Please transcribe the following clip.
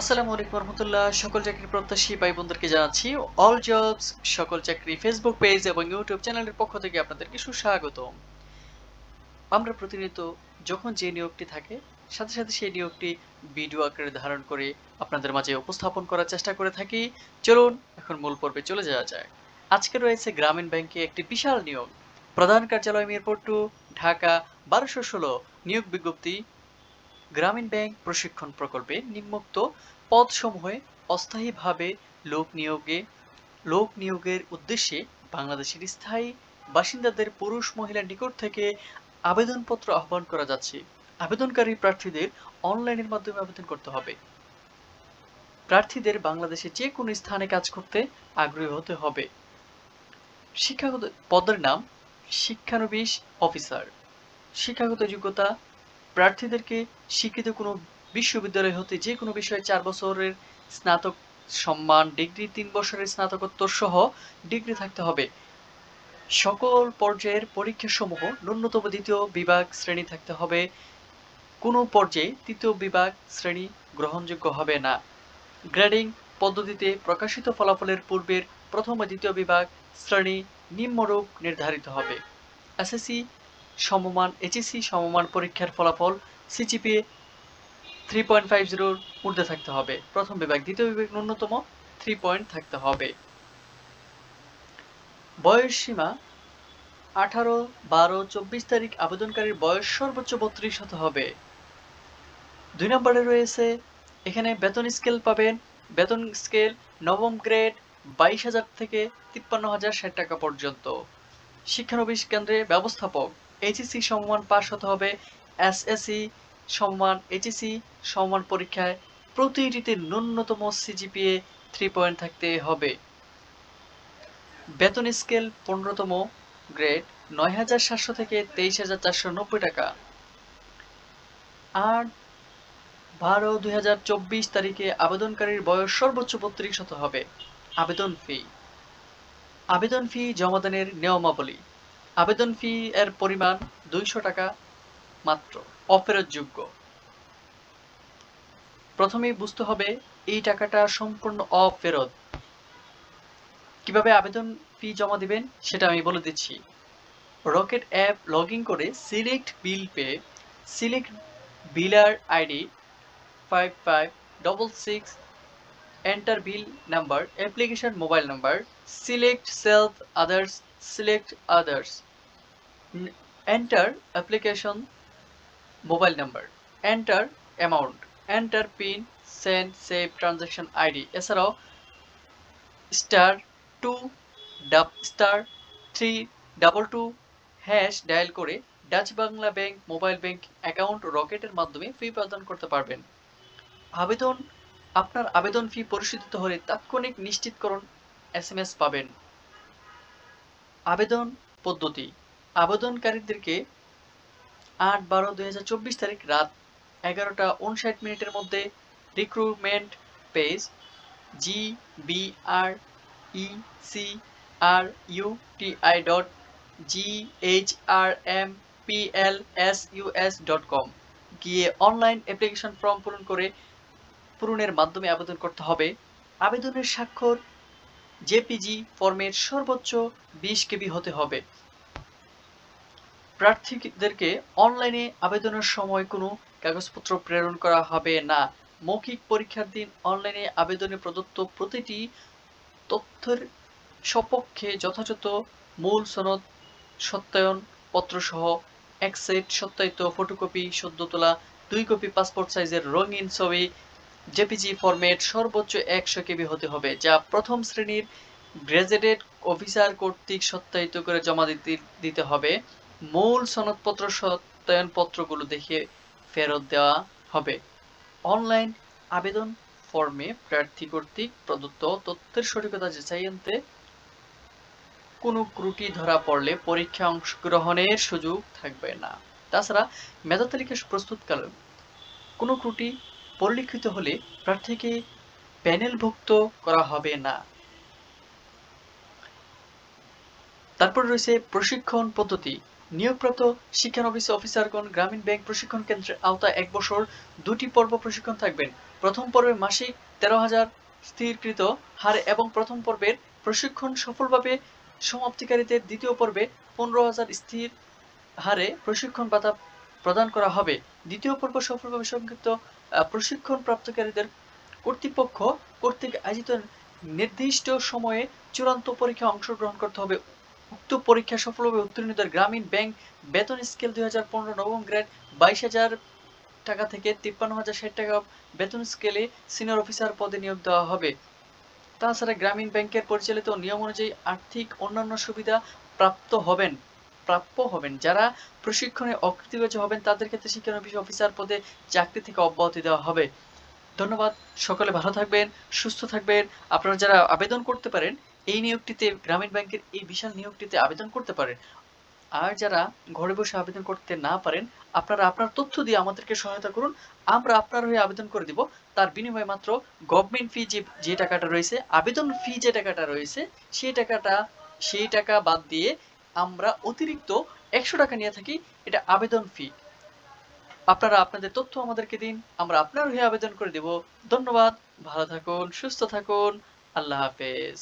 আসসালামু আলাইকুম রহমতুল্লাহ। সকল চাকরির প্রত্যাশী ভাই বোনদেরকে জানাচ্ছি অল জবস সকল চাকরি ফেসবুক পেজ এবং ইউটিউব চ্যানেলের পক্ষ থেকে আপনাদেরকে সুস্বাগত আমরা প্রতিনিয়ত যখন যে নিয়োগটি থাকে, সাথে সাথে সেই নিয়োগটি ভিডিও আকারে ধারণ করে আপনাদের মাঝে উপস্থাপন করার চেষ্টা করে থাকি। চলুন, এখন মূল পর্বে চলে যাওয়া যায় আজকে রয়েছে গ্রামীণ ব্যাংকে একটি বিশাল নিয়োগ। প্রধান কার্যালয় মিরপুর ঢাকা, বারোশো ষোলো নিয়োগ বিজ্ঞপ্তি। গ্রামীণ ব্যাংক প্রশিক্ষণ প্রকল্পে নিম্নোক্ত পদসমূহে অস্থায়ীভাবে লোক নিয়োগে, লোক নিয়োগের উদ্দেশ্যে বাংলাদেশের স্থায়ী বাসিন্দাদের পুরুষ মহিলা নিকট থেকে আবেদনপত্র আহ্বান করা যাচ্ছে। আবেদনকারী প্রার্থীদের অনলাইনের মাধ্যমে আবেদন করতে হবে। প্রার্থীদের বাংলাদেশে যে কোনো স্থানে কাজ করতে আগ্রহী হতে হবে। শিক্ষাগত পদের নাম শিক্ষানবিশ অফিসার। শিক্ষাগত যোগ্যতা প্রার্থীদেরকে শিক্ষিত কোনো বিশ্ববিদ্যালয় হতে যে কোনো বিষয়ে চার বছরের স্নাতক সম্মান, ডিগ্রি, তিন বছরের স্নাতকোত্তর সহ ডিগ্রি থাকতে হবে। সকল পর্যায়ের পরীক্ষাসমূহ ন্যূনতম দ্বিতীয় বিভাগ শ্রেণি থাকতে হবে। কোনো পর্যায়ে তৃতীয় বিভাগ শ্রেণি গ্রহণযোগ্য হবে না। গ্রেডিং পদ্ধতিতে প্রকাশিত ফলাফলের পূর্বের প্রথম ও দ্বিতীয় বিভাগ শ্রেণি নিম্নরূপ নির্ধারিত হবে। এসএসসি সমমান এইচএসসি সমমান পরীক্ষার ফলাফল সিজিপিএ থ্রি পয়েন্ট ফাইভ জিরোর ঊর্ধ্বে থাকতে হবে। প্রথম বিভাগ, দ্বিতীয় বিভাগ ন্যূনতম থ্রি পয়েন্ট থাকতে হবে। বয়স সীমা আঠারো, বারো, চব্বিশ তারিখ, আবেদনকারীর বয়স সর্বোচ্চ বত্রিশ হতে হবে। দুই নম্বরে রয়েছে, এখানে বেতন স্কেল পাবেন। বেতন স্কেল নবম গ্রেড বাইশ হাজার থেকে তিপ্পান্ন হাজার ষাট টাকা পর্যন্ত। শিক্ষানবিশ কেন্দ্রে ব্যবস্থাপক এইচএসসি সমমান পাস হতে হবে। এসএসসি সমমান এইচএসসি সমমান পরীক্ষায় প্রতিটিতে ন্যূনতম সিজিপিএ থ্রি পয়েন্ট থাকতে হবে। বেতন স্কেল পনেরোতম গ্রেড নয় হাজার সাতশো থেকে তেইশ হাজার চারশো নব্বই টাকা। আট বারো দুই হাজার চব্বিশ তারিখে আবেদনকারীর বয়স সর্বোচ্চ বত্রিশ হতে হবে। আবেদন ফি আবেদন ফি জমাদানের নিয়মাবলী। আবেদন ফি এর পরিমাণ দুইশো টাকা মাত্র, অফেরতযোগ্য। প্রথমেই বুঝতে হবে, এই টাকাটা সম্পূর্ণ অফেরত। কীভাবে আবেদন ফি জমা দিবেন, সেটা আমি বলে দিচ্ছি। রকেট অ্যাপ লগ করে select bill pay select biller ID five five double six enter bill number application mobile number select self others select others enter application, mobile number. Enter amount. Enter pin, send, save, transaction id এছাড়াও star two double star three double two hash dial করে Dutch Bangla bank mobile bank account রকেটের মাধ্যমে ফি প্রদান করতে পারবেন। আবেদন, আপনার আবেদন ফি পরিশোধিত হলে তাৎক্ষণিক নিশ্চিতকরণ এস পাবেন। আবেদন পদ্ধতি। আবেদনকারীদেরকে আট বারো দুই তারিখ রাত এগারোটা উনষাট মিনিটের মধ্যে recruitment page G B R E C R U T I dot G H R M P L S U S dot com গিয়ে অনলাইন অ্যাপ্লিকেশন ফর্ম পূরণ করে পূরণের মাধ্যমে আবেদন করতে হবে। আবেদনের স্বাক্ষর জেপিজি ফর্মের সর্বোচ্চ বিশ কেবি হতে হবে। প্রার্থীদেরকে অনলাইনে আবেদনের সময় কোনো কাগজপত্র প্রেরণ করা হবে না। মৌখিক পরীক্ষার দিন অনলাইনে আবেদনে প্রদত্ত প্রতিটি তথ্যের সপক্ষে যথাযথ মূল সনদ, সত্যায়ন পত্রসহ এক সেট সত্যায়িত ফটোকপি, সদ্য তোলা দুই কপি পাসপোর্ট সাইজের রঙিন ছবি, জেপিজি ফরম্যাট সর্বোচ্চ একশো কেবি হতে হবে, যা প্রথম শ্রেণির গ্র্যাজুয়েটেড অফিসার কর্তৃক সত্যায়িত করে জমা দিতে দিতে হবে। মূল সনদপত্র সত্যায়নপত্রগুলো দেখে ফেরত দেওয়া হবে। অনলাইন আবেদন ফর্মে প্রার্থী কর্তৃক প্রদত্ত তথ্যের সঠিকতা যাচাই আনতে কোনো ত্রুটি ধরা পড়লে পরীক্ষা অংশগ্রহণের সুযোগ থাকবে না। তাছাড়া মেধা তালিকা প্রস্তুতকালে কোনো ত্রুটি পরিলক্ষিত হলে প্রার্থীকে প্যানেলভুক্ত করা হবে না। তারপর রয়েছে প্রশিক্ষণ পদ্ধতি। নিয়োগপ্রাপ্ত শিক্ষানবিশ অফিসারগণ গ্রামীণ ব্যাংক প্রশিক্ষণ কেন্দ্রের আওতায় এক বছর দুটি পর্ব প্রশিক্ষণ থাকবেন। প্রথম পর্বে মাসিক তেরো হাজার স্থিরকৃত হারে এবং প্রথম পর্বের প্রশিক্ষণ সফলভাবে সমাপ্তিকারীদের দ্বিতীয় পর্বে পনেরো হাজার স্থির হারে প্রশিক্ষণ ভাতা প্রদান করা হবে। দ্বিতীয় পর্ব সফলভাবে সংক্ষিপ্ত প্রশিক্ষণ প্রাপ্তকারীদের কর্তৃপক্ষ কর্তৃক আয়োজিত নির্দিষ্ট সময়ে চূড়ান্ত পরীক্ষা অংশগ্রহণ করতে হবে। উক্ত পরীক্ষা সফলভাবে উত্তীর্ণদের গ্রামীণ ব্যাংক বেতন স্কেল দুই হাজার পনেরো নবম গ্রেড বাইশ হাজার টাকা থেকে তিপ্পান্ন হাজার ষাট টাকা বেতন স্কেলে সিনিয়র অফিসার পদে নিয়োগ দেওয়া হবে। তাছাড়া গ্রামীণ ব্যাংকের পরিচালিত নিয়ম অনুযায়ী আর্থিক অন্যান্য সুবিধা প্রাপ্ত হবেন, প্রাপ্য হবেন। যারা প্রশিক্ষণে অকৃতকার্য হবেন, তাদের ক্ষেত্রে শিক্ষানবিশ অফিসার পদে চাকরি থেকে অব্যাহতি দেওয়া হবে। ধন্যবাদ। সকলে ভালো থাকবেন, সুস্থ থাকবেন। আপনারা যারা আবেদন করতে পারেন এই নিয়োগটিতে গ্রামীণ ব্যাংকের এই বিশাল নিয়োগটিতে আবেদন করতে পারেন। আর যারা ঘরে বসে আবেদন করতে না পারেন, আপনারা আপনার তথ্য দিয়ে আমাদেরকে সহায়তা করুন। আমরা আপনার হয়ে আবেদন করে দিব। তার বিনিময়ে মাত্র গভর্নমেন্ট ফি যে যে টাকাটা রয়েছে, আবেদন ফি যে টাকাটা রয়েছে, সেই টাকাটা, সেই টাকা বাদ দিয়ে আমরা অতিরিক্ত একশো টাকা নিয়ে থাকি। এটা আবেদন ফি আপনারা আপনাদের তথ্য আমাদেরকে দিন। আমরা আপনার হয়ে আবেদন করে দেব। ধন্যবাদ। ভালো থাকুন, সুস্থ থাকুন। আল্লাহ হাফেজ।